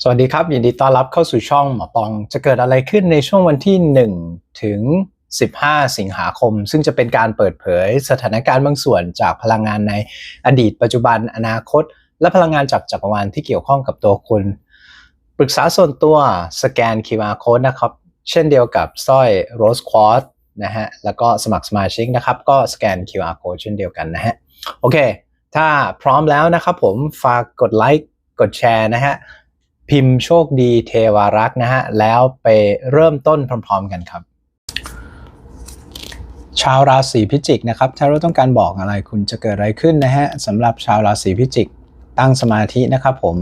สวัสดีครับ ยินดีต้อนรับเข้าสู่ช่องหมอปอง จะเกิดอะไรขึ้นในช่วงวันที่ 1 ถึง 15 สิงหาคม ซึ่งจะเป็นการเปิดเผยสถานการณ์บางส่วนจากพลังงานในอดีตปัจจุบันอนาคต และพลังงานจากจักรวาลที่เกี่ยวข้องกับตัวคุณ ปรึกษาส่วนตัวสแกน QR Code นะครับ เช่นเดียวกับสร้อย Rose Quartz นะฮะแล้วก็สมัครสมาชิกนะครับ ก็สแกน QR Code เช่นเดียวกันนะฮะโอเค ถ้าพร้อมแล้วนะครับผมฝากกดไลค์กดแชร์นะฮะ พิมพ์โชคดีเทวารักษ์นะฮะ แล้วไปเริ่มต้นพร้อมๆกันครับ ชาวราศีพิจิกนะครับ ถ้าเราต้องการบอกอะไรคุณจะเกิดอะไรขึ้นนะฮะสำหรับชาวราศีพิจิก ตั้งสมาธินะครับผม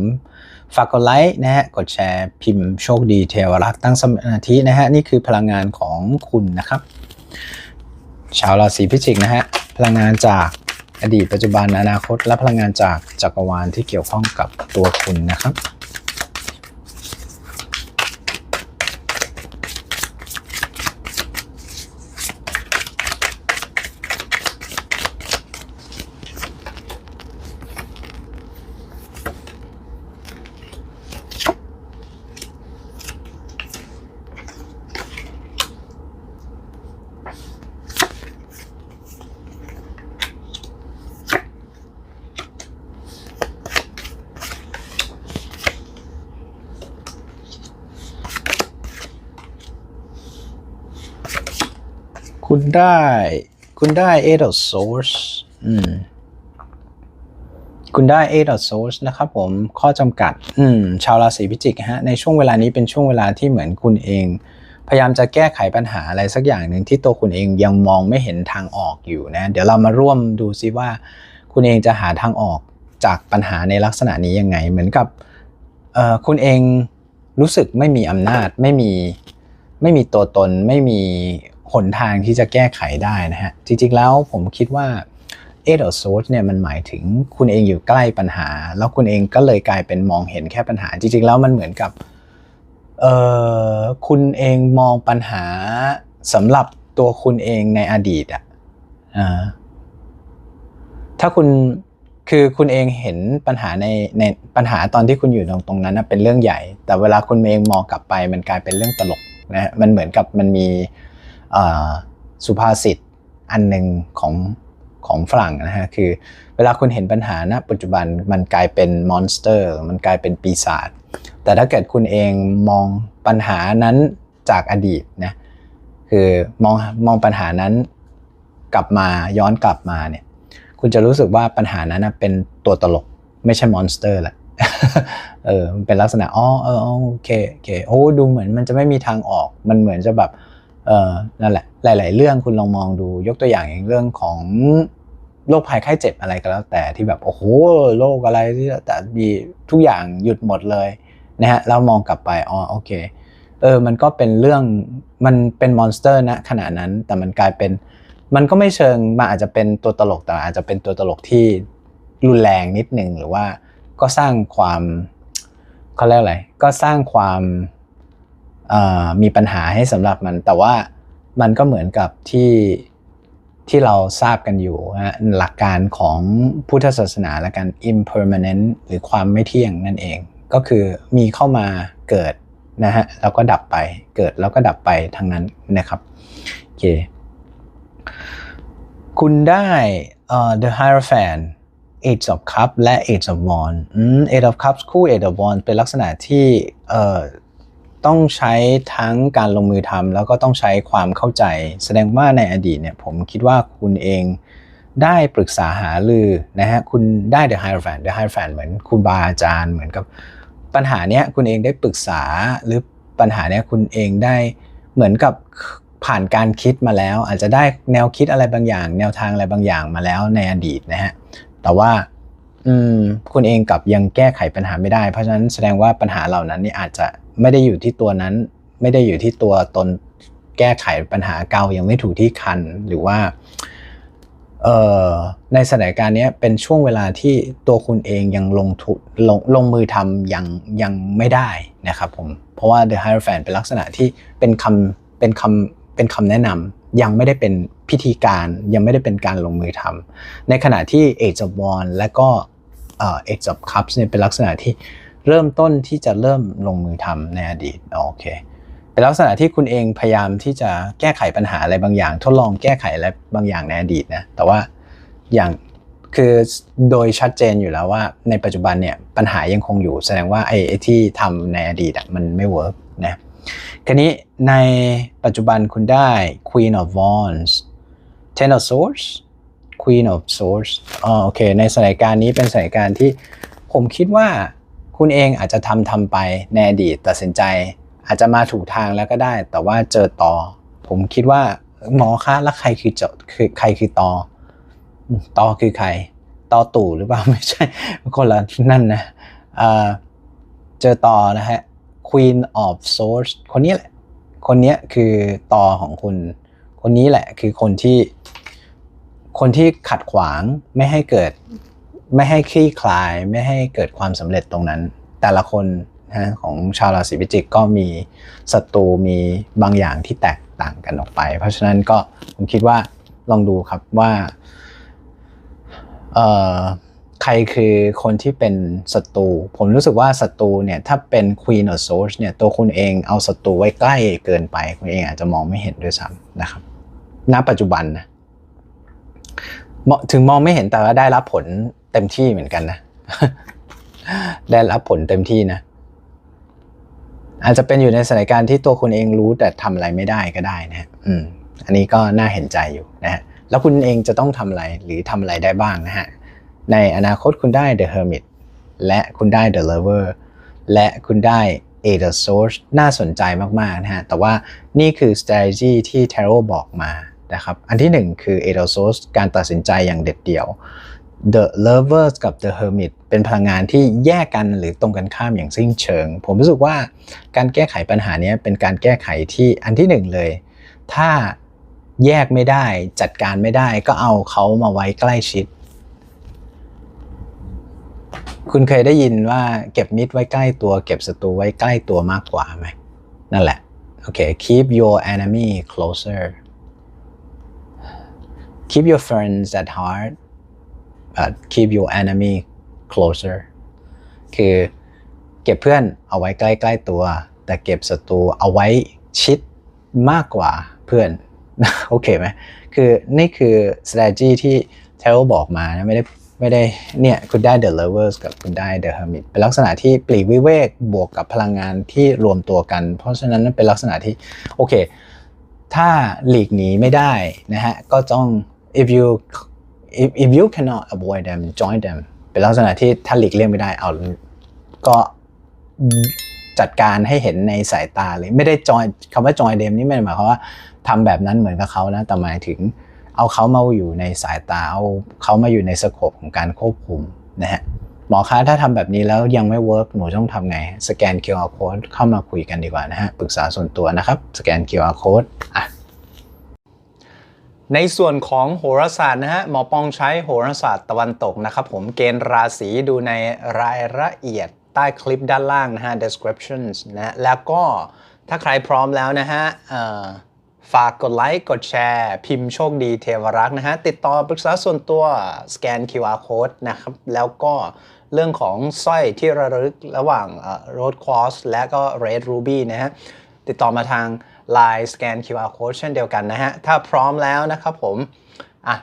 ฝากกดไลค์นะฮะ กดแชร์พิมพ์โชคดีเทวรักษ์ตั้งสมาธินะฮะ นี่คือพลังงานของคุณนะครับ ชาวราศีพิจิกนะฮะ พลังงานจากอดีตปัจจุบันอนาคต และพลังงานจากจักรวาลที่เกี่ยวข้องกับตัวคุณนะครับ คุณได้ คุณได้ eight of swords อืม คุณได้ eight of swords นะครับผม ข้อจำกัด อืม ชาวราศีพิจิกฮะ ในช่วงเวลานี้เป็นช่วงเวลาที่เหมือนคุณเอง พยายามจะแก้ไขปัญหาอะไรสักอย่างหนึ่งที่ตัวคุณเองยังมองไม่เห็นทางออกอยู่นะ เดี๋ยวเรามาร่วมดูซิว่า คุณเองจะหาทางออกจากปัญหาในลักษณะนี้ยังไง เหมือนกับคุณเองรู้สึกไม่มีอำนาจไม่มีไม่มีตัวตนไม่มี หนทางที่จะแก้ไขได้นะฮะ จริงๆแล้วผมคิดว่าเอดอโซดเนี่ยมันหมายถึงคุณเองอยู่ใกล้ปัญหา แล้วคุณเองก็เลยกลายเป็นมองเห็นแค่ปัญหา จริงๆแล้วมันเหมือนกับเอ่อคุณเองมองปัญหาสำหรับตัวคุณเองในอดีตอะอ่าถ้าคุณคือคุณเองเห็นปัญหาในในปัญหาตอนที่คุณอยู่ตรงตรงนั้นนะเป็นเรื่องใหญ่ แต่เวลาคุณเองมองกลับไป มันกลายเป็นเรื่องตลกนะฮะมันเหมือนกับมันมี สุภาษิตอันหนึ่งของของฝรั่งนะฮะคือเวลาคุณเห็นปัญหาณปัจจุบันมันกลายเป็นมอนสเตอร์ มันกลายเป็นปีศาจแต่ถ้าเกิดคุณเองมองปัญหานั้นจากอดีตนะคือมองมองปัญหานั้นกลับมาย้อนกลับมาเนี่ยคุณจะรู้สึกว่าปัญหานั้นนะเป็นตัวตลกไม่ใช่มอนสเตอร์แหละเออมันเป็นลักษณะอ๋อเอออ๋อโอเคโอเคโอ้ดูเหมือนมันจะไม่มีทางออกมันเหมือนจะแบบ เออนั่นแหละหลาย ๆ เรื่องคุณลองมองดูยกตัวอย่างอย่างเรื่องของโรคภัยไข้เจ็บอะไรก็แล้วแต่ที่แบบโอ้โหโรคอะไรที่แต่มีทุกอย่างหยุดหมดเลยนะฮะแล้วมองกลับไปอ๋อโอเคเออมันก็เป็นเรื่องมันเป็นมอนสเตอร์นะขณะนั้นแต่มันกลายเป็นมันก็ไม่เชิงมันอาจจะเป็นตัวตลกแต่อาจจะเป็นตัวตลกที่รุนแรงนิดหนึ่งหรือว่าก็สร้างความเขาเรียกอะไรก็สร้างความ มีปัญหาให้สำหรับมัน แต่ว่ามันก็เหมือนกับที่ที่เราทราบกันอยู่นะหลักการของพุทธศาสนาและการ impermanent หรือความไม่เที่ยงนั่นเอง ก็คือมีเข้ามาเกิดนะฮะแล้วก็ดับไปเกิดแล้วก็ดับไปทั้งนั้นนะครับโอเคคุณได้ uh, the Hierophant Age of Cup และ Age of Wands อืม Age of Cups คู่ Age of Wands เป็นลักษณะที่ ต้องใช้ทั้งการลงมือทำแล้วก็ต้องใช้ความเข้าใจ แสดงว่าในอดีตเนี่ยผมคิดว่าคุณเองได้ปรึกษาหารือนะฮะคุณได้ The Hierophant The Hierophant เหมือนคุณบาอาจารย์เหมือนกับปัญหาเนี้ยคุณเองได้ปรึกษาหรือปัญหาเนี้ยคุณเองได้เหมือนกับผ่านการคิดมาแล้ว อาจจะได้แนวคิดอะไรบางอย่าง แนวทางอะไรบางอย่างมาแล้วในอดีตนะฮะแต่ว่าอืมคุณเองกับยังแก้ไขปัญหาไม่ได้ เพราะฉะนั้นแสดงว่าปัญหาเหล่านั้นนี่อาจจะ ไม่ได้อยู่ที่ตัวนั้น ไม่ได้อยู่ที่ตัวตนแก้ไขปัญหาเก่ายังไม่ถูกที่คันหรือว่าเออในสถานการณ์นี้เป็นช่วงเวลาที่ตัวคุณเองยังลงทุนลงลงมือทำยังยังไม่ได้นะครับผมเพราะว่า The Hierophant เป็นลักษณะที่เป็นคำเป็นคำเป็นคำแนะนำยังไม่ได้เป็นพิธีการยังไม่ได้เป็นการลงมือทำในขณะที่ Age of Wands และก็ Age of Cups เนี่ยเป็นลักษณะที่ เริ่มต้นที่จะเริ่มลงมือทำในอดีตโอเคเป็นลักษณะที่คุณเองพยายามที่จะแก้ไขปัญหาอะไรบางอย่าง ทดลองแก้ไขอะไรบางอย่างในอดีตนะแต่ว่าอย่างคือโดยชัดเจนอยู่แล้วว่าในปัจจุบันเนี่ยปัญหายังคงอยู่ แสดงว่าไอ้ที่ทำในอดีตมันไม่เวิร์กนะคราวนี้ในปัจจุบันคุณได้ Queen of Wands Ten of Swords Queen of Swords อ๋อโอเค ในสถานการณ์นี้เป็นสถานการณ์ที่ผมคิดว่า คุณเองอาจจะทำทำไปในอดีตตัดสินใจ อาจจะมาถูกทางแล้วก็ได้ แต่ว่าเจอต่อ ผมคิดว่าหมอคะแล้วใครคือเจาคือใครคือตอตอคือใครตอตู่หรือเปล่าไม่ใช่คนละนั่นนะเอ่อเจอต่อนะฮะ Queen of Swords คนนี้แหละ คนนี้คือตอของคุณ คนนี้แหละคือคนที่คนที่ขัดขวางไม่ให้เกิด ไม่ให้คลี่คลาย ไม่ให้เกิดความสำเร็จตรงนั้น แต่ละคนนะของชาวราศีพิจิกก็มีศัตรูมีบางอย่างที่แตกต่างกันออกไป เพราะฉะนั้นก็ผมคิดว่าลองดูครับว่าใครคือคนที่เป็นศัตรูผมรู้สึกว่าศัตรูเนี่ยถ้าเป็น Queen of Swords เนี่ยตัวคุณเองเอาศัตรูไว้ใกล้เกินไป คุณเองอาจจะมองไม่เห็นด้วยซ้ำนะครับณปัจจุบันนะถึงมองไม่เห็นแต่ว่าได้รับผล เต็มที่เหมือนกันนะ ได้รับผลเต็มที่นะ อาจจะเป็นอยู่ในสถานการณ์ที่ตัวคุณเองรู้แต่ทำอะไรไม่ได้ก็ได้นะอืม อันนี้ก็น่าเห็นใจอยู่นะฮะแล้วคุณเองจะต้องทำอะไรหรือทำอะไรได้บ้างนะฮะ ในอนาคตคุณได้ The Hermit และคุณได้ The Lover และคุณได้ A the Source น่าสนใจมาก ๆ นะฮะ แต่ว่านี่คือ strategy ที่ Tarot บอกมานะครับ อันที่หนึ่งคือ A the Source การตัดสินใจอย่างเด็ดเดี่ยว The Lovers กับ The Hermit เป็นพลังงานที่แยกกันหรือตรงกันข้ามอย่างสิ้นเชิง ผมรู้สึกว่าการแก้ไขปัญหานี้เป็นการแก้ไขที่อันที่หนึ่งเลย ถ้าแยกไม่ได้จัดการไม่ได้ก็เอาเขามาไว้ใกล้ชิด คุณเคยได้ยินว่าเก็บมิตรไว้ใกล้ตัว เก็บศัตรูไว้ใกล้ตัวมากกว่าไหมนั่นแหละ โอเค keep your enemy closer keep your friends at heart keep your enemy closer คือเก็บเพื่อนเอาไว้ใกล้ ๆตัว แต่เก็บศัตรูเอาไว้ชิดมากกว่าเพื่อน โอเคไหมคือนี่คือ strategy ที่เทลบอกมานะไม่ได้ไม่ได้เนี่ยคุณได้ the lovers กับคุณได้ the hermit เป็นลักษณะที่ปลีกวิเวกบวกกับพลังงานที่รวมตัวกัน เพราะฉะนั้นเป็นลักษณะที่ โอเค ถ้าหลีกหนีไม่ได้นะฮะ ก็ต้อง if you if if you cannot avoid them join them เป็นลักษณะที่ถ้าหลีกเลี่ยงไม่ได้เอาก็จัดการให้เห็นในสายตาเลยไม่ได้จอยคำว่าจอยเดมนี่ไม่ได้หมายความว่าทำแบบนั้นเหมือนกับเขานะแต่หมายถึงเอาเขามาอยู่ในสายตาเอาเขามาอยู่ในสโคปของการควบคุมนะฮะหมอคะถ้าทำแบบนี้แล้วยังไม่เวิร์กหนูต้องทำไง สแกน QR code เข้ามาคุยกันดีกว่านะฮะปรึกษาส่วนตัวนะครับ สแกน QR code อะ ในส่วนของโหราศาสตร์นะฮะหมอปองใช้โหราศาสตร์ตะวันตกนะครับผมเกณฑ์ราศีดูในรายละเอียดใต้คลิปด้านล่างนะฮะ descriptions นะแล้วก็ถ้าใครพร้อมแล้วนะฮะฝากกดไลค์กดแชร์ พิมพ์โชคดีเทวรักษ์นะฮะ ติดต่อปรึกษาส่วนตัวสแกน QR code นะครับ แล้วก็เรื่องของสร้อยที่ระลึกระหว่าง Road Cross และก็ Red Ruby นะฮะ ติดต่อมาทาง Line สแกน QR code เช่นเดียวกันนะฮะ ถ้าพร้อมแล้วนะครับผม อะ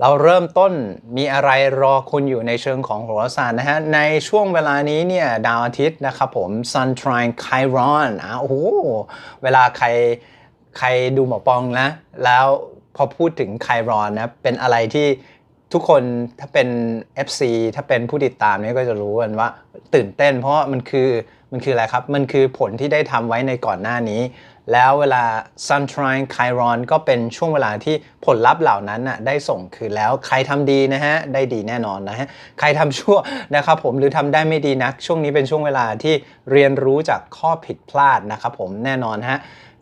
เราเริ่มต้นมีอะไรรอคุณอยู่ในเชิงของโหราศาสตร์นะฮะ ในช่วงเวลานี้เนี่ยดาวอาทิตย์นะครับผม Sun Trine Chiron อะโอ้โห เวลาใครใครดูหมอปองนะ แล้วพอพูดถึงไครอนนะ เป็นอะไรที่ทุกคนถ้าเป็น FC ถ้าเป็นผู้ติดตามนี่ก็จะรู้กันว่าตื่นเต้น เพราะมันคือมันคืออะไรครับ มันคือผลที่ได้ทำไว้ในก่อนหน้านี้ แล้วเวลา Sun Trine Chiron ก็เป็นช่วงเวลาที่ผลลัพธ์เหล่านั้นน่ะได้ส่งคืนแล้วใครทำดีนะฮะ ได้ดีแน่นอนนะฮะ ใครทำชั่วนะครับผมหรือทำได้ไม่ดีนัก ช่วงนี้เป็นช่วงเวลาที่เรียนรู้จากข้อผิดพลาดนะครับผมแน่นอนฮะ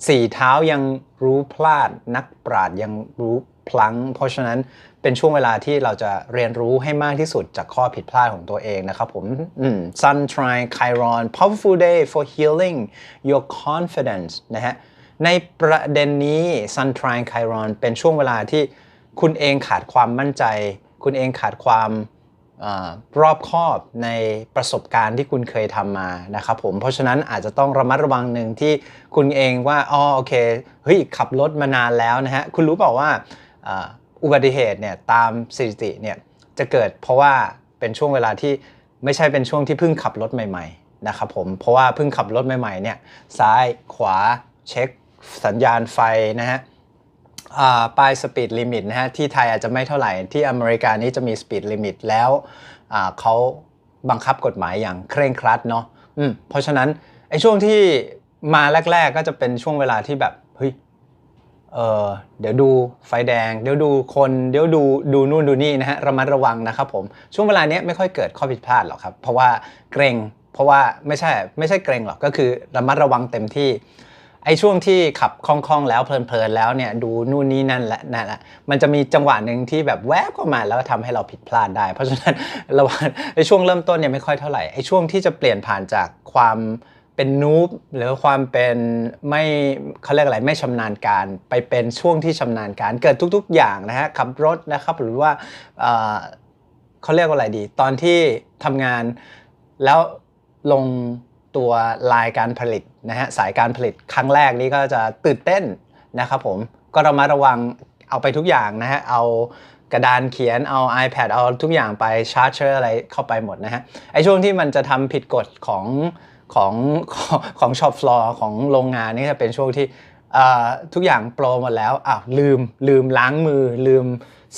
สี่เท้ายังรู้พลาดนักปราดยังรู้ พลั้ง เพราะฉะนั้นเป็นช่วงเวลาที่เราจะเรียนรู้ให้มากที่สุดจากข้อผิดพลาดของตัวเองนะครับผม Sun Trine Chiron powerful day for healing your confidence นะฮะ ในประเด็นนี้ Sun Trine Chiron เป็นช่วงเวลาที่คุณเองขาดความมั่นใจ คุณเองขาดความอรอบคอบในประสบการณ์ที่คุณเคยทำมานะครับผม เพราะฉะนั้นอาจจะต้องระมัดระวังหนึ่งที่คุณเองว่าอ๋อโอเคเฮ้ยขับรถมานานแล้วนะฮะ คุณรู้เปล่าว่า อุบัติเหตุเนี่ยตามสถิติเนี่ยจะเกิดเพราะว่าเป็นช่วงเวลาที่ไม่ใช่เป็นช่วงที่เพิ่งขับรถใหม่ๆนะครับผมเพราะว่าเพิ่งขับรถใหม่ๆเนี่ยซ้ายขวาเช็คสัญญาณไฟนะฮะอ่าป้ายสปีดลิมิตนะฮะที่ไทยอาจจะไม่เท่าไหร่ที่อเมริกานี่จะมีสปีดลิมิตแล้วอ่าเขาบังคับกฎหมายอย่างเคร่งครัดเนาะอืมเพราะฉะนั้นไอ้ช่วงที่มาแรก ๆ ก็จะเป็นช่วงเวลาที่แบบ เออเดี๋ยวดูไฟแดง เดี๋ยวดูคน เดี๋ยวดูดูนู่นดูนี่นะฮะระมัดระวังนะครับผม ช่วงเวลานี้ไม่ค่อยเกิดข้อผิดพลาดหรอกครับ เพราะว่าเกรง เพราะว่าไม่ใช่ไม่ใช่เกรงหรอกก็คือระมัดระวังเต็มที่ไอ้ช่วงที่ขับคล่องๆแล้วเพลินๆแล้วเนี่ยดูนู่นนี่นั่นและนั่นแหละมันจะมีจังหวะหนึ่งที่แบบแวบเข้ามาแล้วก็ทำให้เราผิดพลาดได้ เพราะฉะนั้นระวังไอ้ช่วงเริ่มต้นเนี่ยไม่ค่อยเท่าไหร่ไอ้ช่วงที่จะเปลี่ยนผ่านจากความ เป็นนูบหรือความเป็นไม่เขาเรียกอะไรไม่ชำนาญการ ไปเป็นช่วงที่ชำนาญการ เกิดทุก ๆ อย่างนะฮะขับรถนะครับหรือว่าเขาเรียกว่าอะไรดี ตอนที่ทำงานแล้วลงตัวลายการผลิตนะฮะสายการผลิตครั้งแรกนี้ก็จะตื่นเต้นนะครับผมก็รามาระวังเอาไปทุกอย่างนะฮะเอากระดานเขียนเอา iPad เอาทุกอย่างไปชาร์จเชอร์อะไรเข้าไปหมดนะฮะไอช่วงที่มันจะทำผิดกฎของ ของของช็อปฟลอร์ของโรงงานนี่จะเป็นช่วงที่ทุกอย่างโปรหมดแล้วอ้าวลืมลืมล้างมือ ลืม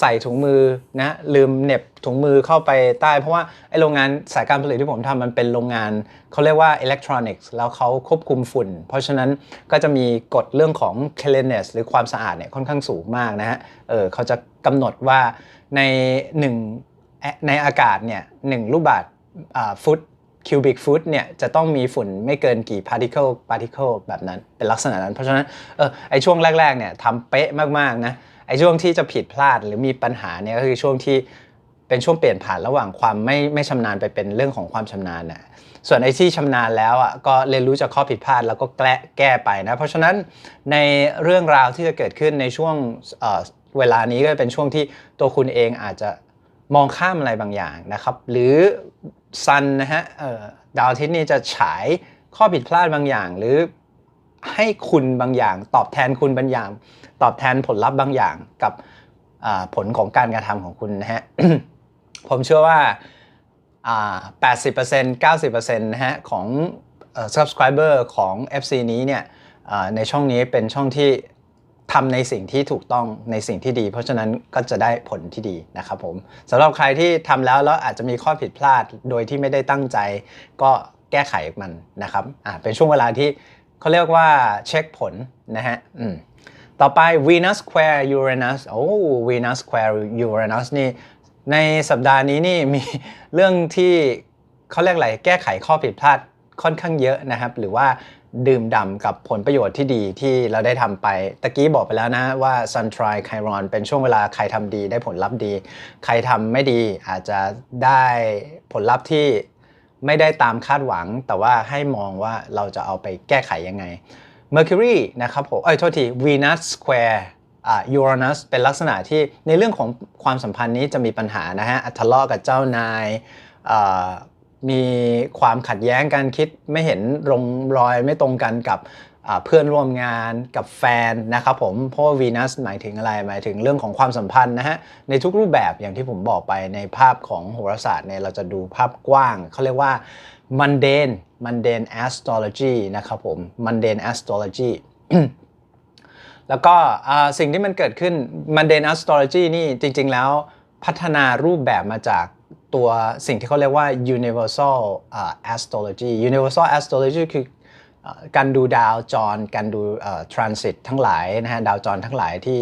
ใส่ถุงมือนะลืมเน็บถุงมือเข้าไปใต้ เพราะว่าไอโรงงานสายการผลิตที่ผมทำมันเป็นโรงงานเขาเรียกว่าอิเล็กทรอนิกส์แล้วเขาควบคุมฝุ่น เพราะฉะนั้นก็จะมีกฎเรื่องของ cleanliness หรือความสะอาดเนี่ยค่อนข้างสูงมากนะฮะเออเขาจะกำหนดว่าในหนึ่งในอากาศเนี่ยหนึ่งลูกบาศก์ฟุต คิวบิกฟุตเนี่ยจะต้องมีฝุ่นไม่เกินกี่พาร์ติเคิลพาร์ติเคิลแบบนั้นเป็นลักษณะนั้น เพราะฉะนั้นเออไอช่วงแรกๆเนี่ยทำเป๊ะมากๆนะไอช่วงที่จะผิดพลาดหรือมีปัญหาเนี่ยก็คือช่วงที่เป็นช่วงเปลี่ยนผ่านระหว่างความไม่ไม่ชำนาญไปเป็นเรื่องของความชำนาญนะส่วนไอที่ชำนาญแล้วอะก็เรียนรู้จากข้อผิดพลาดแล้วก็แก้แก้ไปนะเพราะฉะนั้นในเรื่องราวที่จะเกิดขึ้นในช่วงเออเวลานี้ก็เป็นช่วงที่ตัวคุณเองอาจจะมองข้ามอะไรบางอย่างนะครับ หรือ ซันนะฮะดาวอาทิตย์นี่จะฉายข้อผิดพลาดบางอย่าง หรือให้คุณบางอย่าง ตอบแทนคุณบางอย่าง ตอบแทนผลลัพธ์บางอย่างกับผลของการกระทำของคุณนะฮะผมเชื่อว่า 80% 90%นะฮะของ subscriber ของ FC นี้เนี่ยในช่องนี้เป็นช่องที่ ทำในสิ่งที่ถูกต้องในสิ่งที่ดี เพราะฉะนั้นก็จะได้ผลที่ดีนะครับผมสำหรับใครที่ทำแล้วแล้วอาจจะมีข้อผิดพลาดโดยที่ไม่ได้ตั้งใจ ก็แก้ไขมันนะครับอ่าเป็นช่วงเวลาที่เขาเรียกว่าเช็คผลนะฮะอืมต่อไป Venus Square Uranus โอ้ Venus Square Uranus นี่ในสัปดาห์นี้นี่มีเรื่องที่เขาเรียกอะไรแก้ไขข้อผิดพลาดค่อนข้างเยอะนะครับ หรือว่า ดื่มด่ำกับผลประโยชน์ที่ดีที่เราได้ทำไป ตะกี้บอกไปแล้วนะว่า Sun Try Chiron เป็นช่วงเวลาใครทำดีได้ผลลัพธ์ดี ใครทำไม่ดีอาจจะได้ผลลัพธ์ที่ไม่ได้ตามคาดหวัง แต่ว่าให้มองว่าเราจะเอาไปแก้ไขยังไง Mercury นะครับผมเอ้ยโทษที Venus Square อ่า Uranus เป็นลักษณะที่ในเรื่องของความสัมพันธ์นี้จะมีปัญหานะฮะทะเลาะกับเจ้านาย มีความขัดแย้งการคิดไม่เห็นลงรอยไม่ตรงกันกับเพื่อนร่วมงานกับแฟนนะครับผมเพราะว่า Venus หมายถึงอะไรหมายถึงเรื่องของความสัมพันธ์นะฮะในทุกรูปแบบอย่างที่ผมบอกไปในภาพของโหราศาสตร์เนี่ยเราจะดูภาพกว้างเขาเรียกว่า mundane mundane astrology นะครับผม mundane astrology แล้วก็สิ่งที่มันเกิดขึ้น mundane astrology นี่จริง ๆ แล้วพัฒนารูปแบบมาจาก ตัวสิ่งที่เขาเรียกว่า universal astrology universal astrology คือการดูดาวจร การดู transit ทั้งหลายนะฮะดาวจรทั้งหลายที่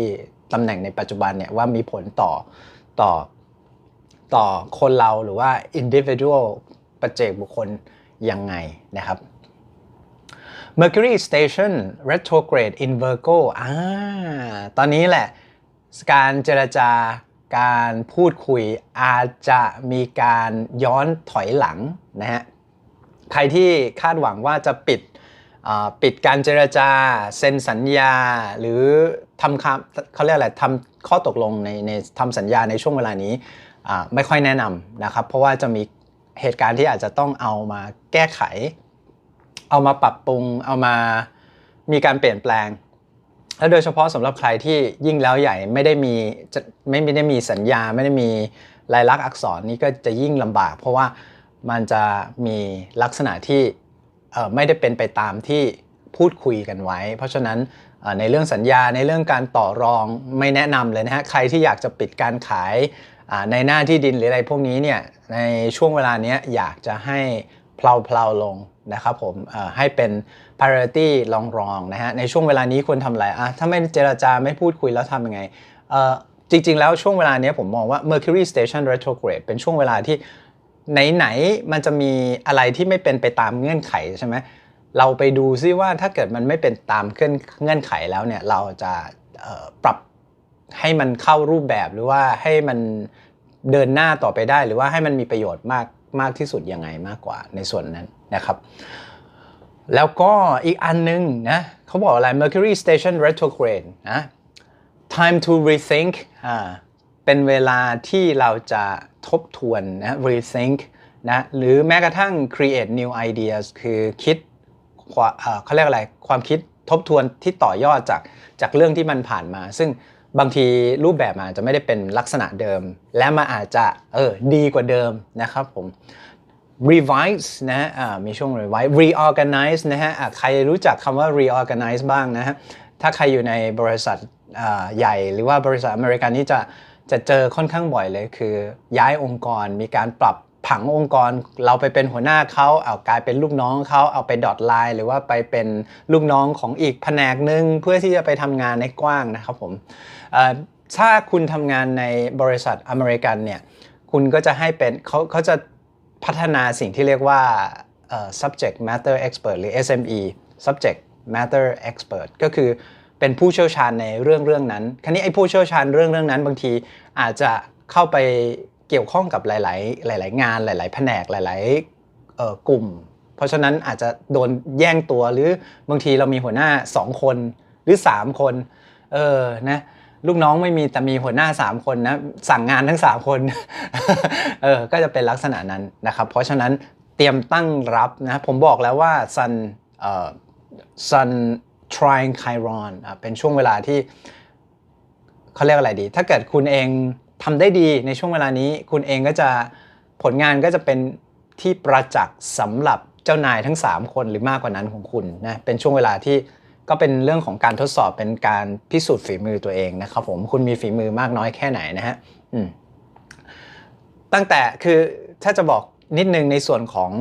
ตำแหน่งในปัจจุบันเนี่ยว่ามีผลต่อต่อต่อคนเราหรือว่า individual ปัจเจกบุคคลยังไงนะครับ Mercury Station retrograde in Virgo อ่าตอนนี้แหละการเจรจา การพูดคุยอาจจะมีการย้อนถอยหลังนะฮะใครที่คาดหวังว่าจะปิดปิดการเจรจาเซ็นสัญญา หรือทำคำเขาเรียกอะไรทำข้อตกลงในในทำสัญญาในช่วงเวลานี้ไม่ค่อยแนะนำนะครับ เพราะว่าจะมีเหตุการณ์ที่อาจจะต้องเอามาแก้ไข เอามาปรับปรุงเอามามีการเปลี่ยนแปลง แล้วโดยเฉพาะสำหรับใครที่ยิ่งแล้วใหญ่ไม่ได้มีไม่ได้มีสัญญาไม่ได้มีลายลักษณ์อักษรนี่ก็จะยิ่งลำบาก เพราะว่ามันจะมีลักษณะที่ไม่ได้เป็นไปตามที่พูดคุยกันไว้ เพราะฉะนั้นในเรื่องสัญญาในเรื่องการต่อรองไม่แนะนำเลยนะฮะใครที่อยากจะปิดการขายในหน้าที่ดินหรืออะไรพวกนี้เนี่ยในช่วงเวลานี้อยากจะให้ เพลาๆลงนะครับผมให้เป็น priority รองรองๆนะฮะในช่วงเวลานี้ควรทำอะไรอะถ้าไม่เจรจาไม่พูดคุยแล้วทำยังไงเออจริง ๆ แล้วช่วงเวลานี้ผมมองว่า Mercury Station Retrograde เป็นช่วงเวลาที่ไหน ๆ มันจะมีอะไรที่ไม่เป็นไปตามเงื่อนไขใช่ไหมเราไปดูซิว่าถ้าเกิดมันไม่เป็นตามเงื่อนเงื่อนไขแล้วเนี่ยเราจะปรับให้มันเข้ารูปแบบหรือว่าให้มันเดินหน้าต่อไปได้ หรือว่าให้มันมีประโยชน์มาก มากที่สุดยังไงมากกว่าในส่วนนั้นนะครับ แล้วก็อีกอันนึงนะเขาบอกอะไร Mercury Station retrograde นะ time to rethink อ่าเป็นเวลาที่เราจะทบทวนนะ rethink นะหรือแม้กระทั่ง create new ideas คือคิดเขาเรียกอะไรความคิดทบทวนที่ต่อยอดจากจากเรื่องที่มันผ่านมา ซึ่ง บางทีรูปแบบอาจจะไม่ได้เป็นลักษณะเดิม และมันอาจจะเออดีกว่าเดิมนะครับผม revise นะฮะมีช่วง revise reorganize นะฮะใครรู้จักคำว่า reorganize บ้างนะฮะถ้าใครอยู่ในบริษัทใหญ่หรือว่าบริษัทอเมริกันนี่จะจะเจอค่อนข้างบ่อยเลยคือ ย้ายองค์กรมีการปรับ ผังองค์กรเราไปเป็นหัวหน้าเขาเอากลายเป็นลูกน้องเขาเอาไปดอทไลน์หรือว่าไปเป็นลูกน้องของอีกแผนกหนึ่งเพื่อที่จะไปทำงานในกว้างนะครับผมถ้าคุณทำงานในบริษัทอเมริกันเนี่ยคุณก็จะให้เป็นเขาเขาจะพัฒนาสิ่งที่เรียกว่า subject matter expert หรือ SME subject matter expert ก็คือเป็นผู้เชี่ยวชาญในเรื่องเรื่องนั้น คราวนี้ไอ้ผู้เชี่ยวชาญเรื่องเรื่องนั้นบางทีอาจจะเข้าไป เกี่ยวข้องกับหลาย ๆ หลาย ๆ งานหลาย ๆ แผนกหลาย ๆกลุ่ม เพราะฉะนั้นอาจจะโดนแย่งตัวหรือบางทีเรามีหัวหน้า 2 คนหรือ 3 คน เออนะลูกน้องไม่มีแต่มีหัวหน้า 3 คนนะสั่งงานทั้ง 3 คนเออก็จะเป็นลักษณะนั้นนะครับ เพราะฉะนั้นเตรียมตั้งรับนะผมบอกแล้วว่า Sun เอ่อ Sun Trine Chiron อะเป็นช่วงเวลาที่เขาเรียกอะไรดี ถ้าเกิดคุณเอง ทำได้ดีในช่วงเวลานี้ คุณเองก็จะผลงานก็จะเป็นที่ประจักษ์สำหรับเจ้านายทั้ง 3 คนหรือมากกว่านั้นของคุณนะเป็นช่วงเวลาที่ก็เป็นเรื่องของการทดสอบเป็นการพิสูจน์ฝีมือตัวเองนะครับผมคุณมีฝีมือมากน้อยแค่ไหนนะฮะตั้งแต่คือถ้าจะบอกนิดนึงในส่วนของ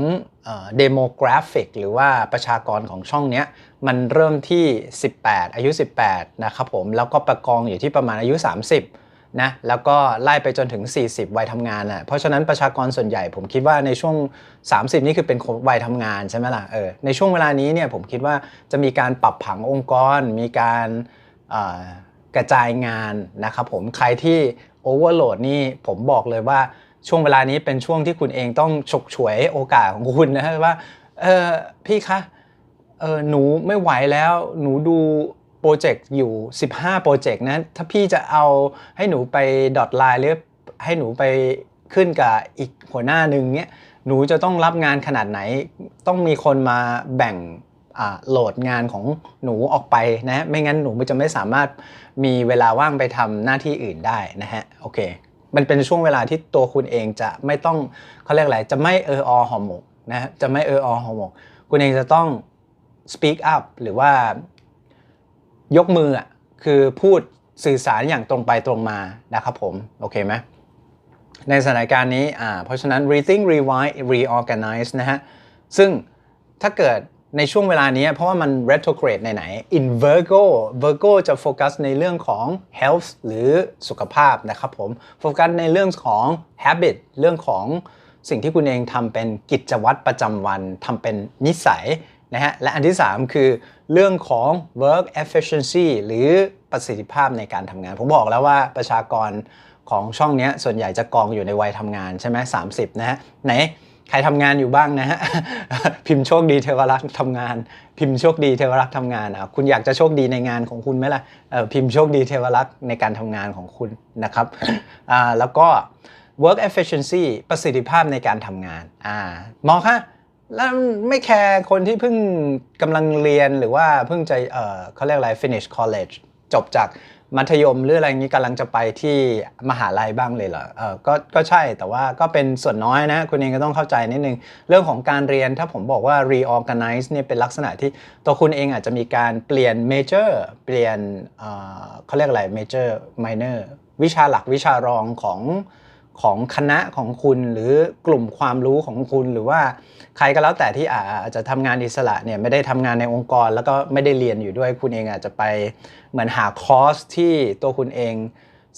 เดโมกราฟิกหรือว่าประชากรของช่องเนี้ยมันเริ่มที่ 18 อายุ 18 นะครับผม แล้วก็ประกองอยู่ที่ประมาณอายุ 30 นะแล้วก็ไล่ไปจนถึง 40 วัยทำงานอะเพราะฉะนั้นประชากรส่วนใหญ่ผมคิดว่าในช่วง 30 นี่คือเป็นวัยทำงานใช่ไหมล่ะเออในช่วงเวลานี้เนี่ยผมคิดว่าจะมีการปรับผังองค์กร มีการกระจายงานนะครับผมใครที่โอเวอร์โหลดนี่ผมบอกเลยว่าช่วงเวลานี้เป็นช่วงที่คุณเองต้องฉกฉวยโอกาสของคุณนะว่าเออพี่คะเออหนูไม่ไหวแล้วหนูดู โปรเจกต์อยู่ 15 โปรเจกต์นะถ้าพี่จะเอาให้หนูไปดอทไลน์หรือให้หนูไปขึ้นกับอีกหัวหน้าหนึ่งเนี้ยหนูจะต้องรับงานขนาดไหน ต้องมีคนมาแบ่งโหลดงานของหนูออกไปนะฮะไม่งั้นหนูจะไม่สามารถมีเวลาว่างไปทำหน้าที่อื่นได้นะฮะโอเค มันเป็นช่วงเวลาที่ตัวคุณเองจะไม่ต้องเขาเรียกอะไรจะไม่เอออหอหมกนะฮะจะไม่เอออหอหมก คุณเองจะต้อง speak up หรือว่า ยกมืออะคือพูดสื่อสารอย่างตรงไปตรงมานะครับผม โอเคไหมในสถานการณ์นี้อ่าเพราะฉะนั้น rethink revise reorganize นะฮะ ซึ่งถ้าเกิดในช่วงเวลานี้เพราะว่ามัน retrograde ไหนๆ in Virgo Virgo จะโฟกัสในเรื่องของ health หรือสุขภาพนะครับผมโฟกัสในเรื่องของ habit เรื่องของสิ่งที่คุณเองทำเป็นกิจวัตรประจำวันทำเป็นนิสัย นะฮะ และอันที่ 3 คือเรื่องของ work efficiency หรือประสิทธิภาพในการทำงาน ผมบอกแล้วว่าประชากรของช่องนี้ส่วนใหญ่จะกองอยู่ในวัยทำงานใช่ไหมสามสิบนะฮะ ไหนใครทำงานอยู่บ้างนะฮะ พิมพ์โชคดีเทวรักษ์ทำงาน พิมพ์โชคดีเทวรักษ์ทำงานอะคุณอยากจะโชคดีในงานของคุณไหมล่ะพิมพ์โชคดีเทวรักษ์ในการทำงานของคุณนะครับอ่าแล้วก็ work efficiency ประสิทธิภาพในการทำงานอ่าหมอคะ แล้วไม่แคร์คนที่เพิ่งกำลังเรียนหรือว่าเพิ่งจะเออเขาเรียกอะไร finish college จบจากมัธยมหรืออะไรอย่างนี้กำลังจะไปที่มหาลัยบ้างเลยเหรอเออก็ก็ใช่แต่ว่าก็เป็นส่วนน้อยนะ คุณเองก็ต้องเข้าใจนิดนึง เรื่องของการเรียนถ้าผมบอกว่า reorganize เนี่ยเป็นลักษณะที่ตัวคุณเองอาจจะมีการเปลี่ยน major เปลี่ยนเออเขาเรียกอะไร major minor วิชาหลักวิชารองของ ของคณะของคุณหรือกลุ่มความรู้ของคุณหรือว่าใครก็แล้วแต่ที่อาจจะทำงานอิสระเนี่ยไม่ได้ทำงานในองค์กร แล้วก็ไม่ได้เรียนอยู่ด้วยคุณเองอาจจะไปเหมือนหาคอร์สที่ตัวคุณเอง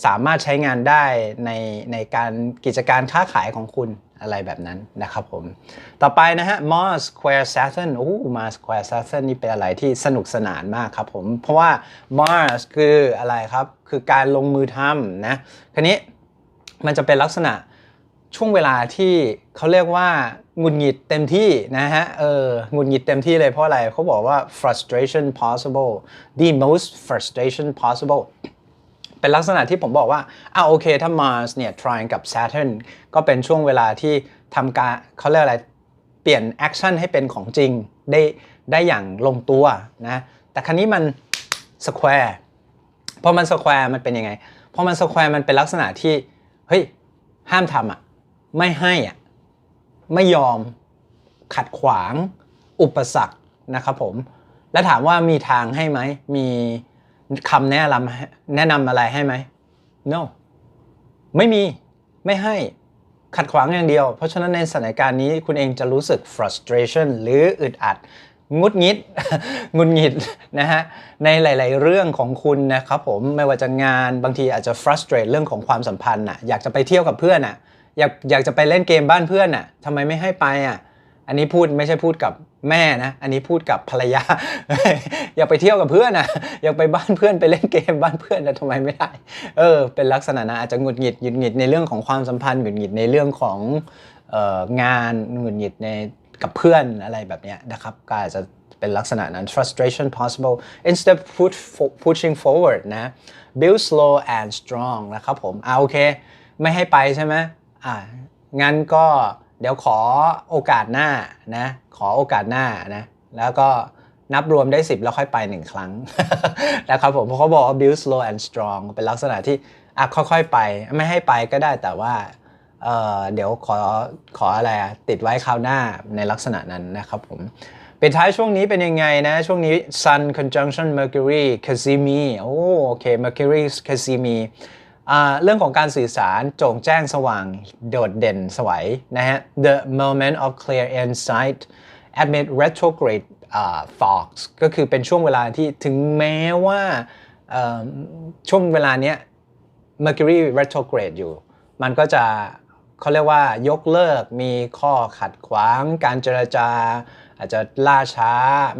สามารถใช้งานได้ในในการกิจการค้าขายของคุณอะไรแบบนั้นนะครับผม ต่อไปนะฮะ Mars Square Saturn โอ้ Mars Square Saturn นี่เป็นอะไรที่สนุกสนานมากครับผม เพราะว่า Mars คืออะไรครับ คือการลงมือทำนะคันนี้ มันจะเป็นลักษณะช่วงเวลาที่เขาเรียกว่าหงุดหงิดเต็มที่นะฮะ เออหงุดหงิดเต็มที่เลยเพราะอะไรเขาบอกว่า frustration possible the most frustration possible เป็นลักษณะที่ผมบอกว่าอ่าโอเค ถ้า Mars เนี่ย trine กับ Saturn ก็เป็นช่วงเวลาที่ทำการเขาเรียกอะไร เปลี่ยนแอคชั่นให้เป็นของจริง ได้ได้อย่างลงตัวนะ แต่ครั้นี้มัน square พอมัน square มันเป็นยังไง พอมัน square มันเป็นลักษณะที่ เฮ้ยห้ามทำอะ ไม่ให้อะ ไม่ยอมขัดขวางอุปสรรคนะครับผม แล้วถามว่ามีทางให้ไหม มีคำแนะนำแนะนำอะไรให้ไหม no ไม่มีไม่ให้ขัดขวางอย่างเดียว เพราะฉะนั้นในสถานการณ์นี้คุณเองจะรู้สึก frustration หรืออึดอัด งุดงิดงุดหงิดนะฮะในหลาย ๆ เรื่องของคุณนะครับผมไม่ว่าจะงานบางทีอาจจะ frustrate เรื่องของความสัมพันธ์น่ะอยากจะไปเที่ยวกับเพื่อนน่ะอยากอยากจะไปเล่นเกมบ้านเพื่อนน่ะทำไมไม่ให้ไปอะอันนี้พูดไม่ใช่พูดกับแม่นะ อันนี้พูดกับภรรยา อยากไปเที่ยวกับเพื่อนอะ อยากไปบ้านเพื่อนไปเล่นเกมบ้านเพื่อนนะทำไมไม่ได้ เออ เป็นลักษณะนะอาจจะหงุดหงิดหงุดหงิดในเรื่องของความสัมพันธ์หงุดหงิดในเรื่องของงานหงุดหงิดใน กับเพื่อนอะไรแบบเนี้ยนะครับก็อาจจะเป็นลักษณะนั้น frustration possible instead of push, pushing forward นะ build slow and strong นะครับผมอ่าโอเค ไม่ให้ไปใช่ไหมอ่างั้นก็เดี๋ยวขอโอกาสหน้านะขอโอกาสหน้านะแล้วก็นับรวมได้ 10 แล้วค่อยไป 1 ครั้งนะครับผมเพราะเขาบอกว่า build slow and strong เป็นลักษณะที่อะค่อยๆไป ไม่ให้ไปก็ได้แต่ว่า เเดี๋ยวขอขออะไรอะติดไว้คราวหน้าในลักษณะนั้นนะครับผมปิดท้ายช่วงนี้เป็นยังไงนะ ช่วงนี้ Sun conjunction Mercury Casimi โอ้โอเค Mercury Casimi เรื่องของการสื่อสารโจ่งแจ้งสว่างโดดเด่นสวยนะฮะ the moment of clear insight amid retrograde uh, fogs ก็คือเป็นช่วงเวลาที่ถึงแม้ว่าช่วงเวลาเนี้ย Mercury retrograde อยู่ มันก็จะ เขาเรียกว่ายกเลิกมีข้อขัดขวาง การเจรจา อาจจะล่าช้า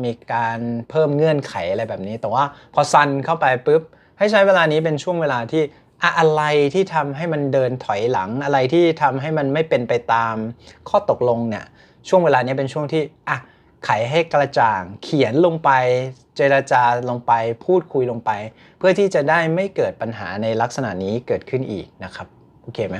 มีการเพิ่มเงื่อนไขอะไรแบบนี้ แต่ว่าพอซันเข้าไปปุ๊บ ให้ใช้เวลานี้เป็นช่วงเวลาที่อะอะไรที่ทำให้มันเดินถอยหลังอะไรที่ทำให้มันไม่เป็นไปตามข้อตกลงเนี่ยช่วงเวลานี้เป็นช่วงที่อะไขให้กระจ่างเขียนลงไป เจรจาลงไป พูดคุยลงไป เพื่อที่จะได้ไม่เกิดปัญหาในลักษณะนี้เกิดขึ้นอีกนะครับ โอเคไหม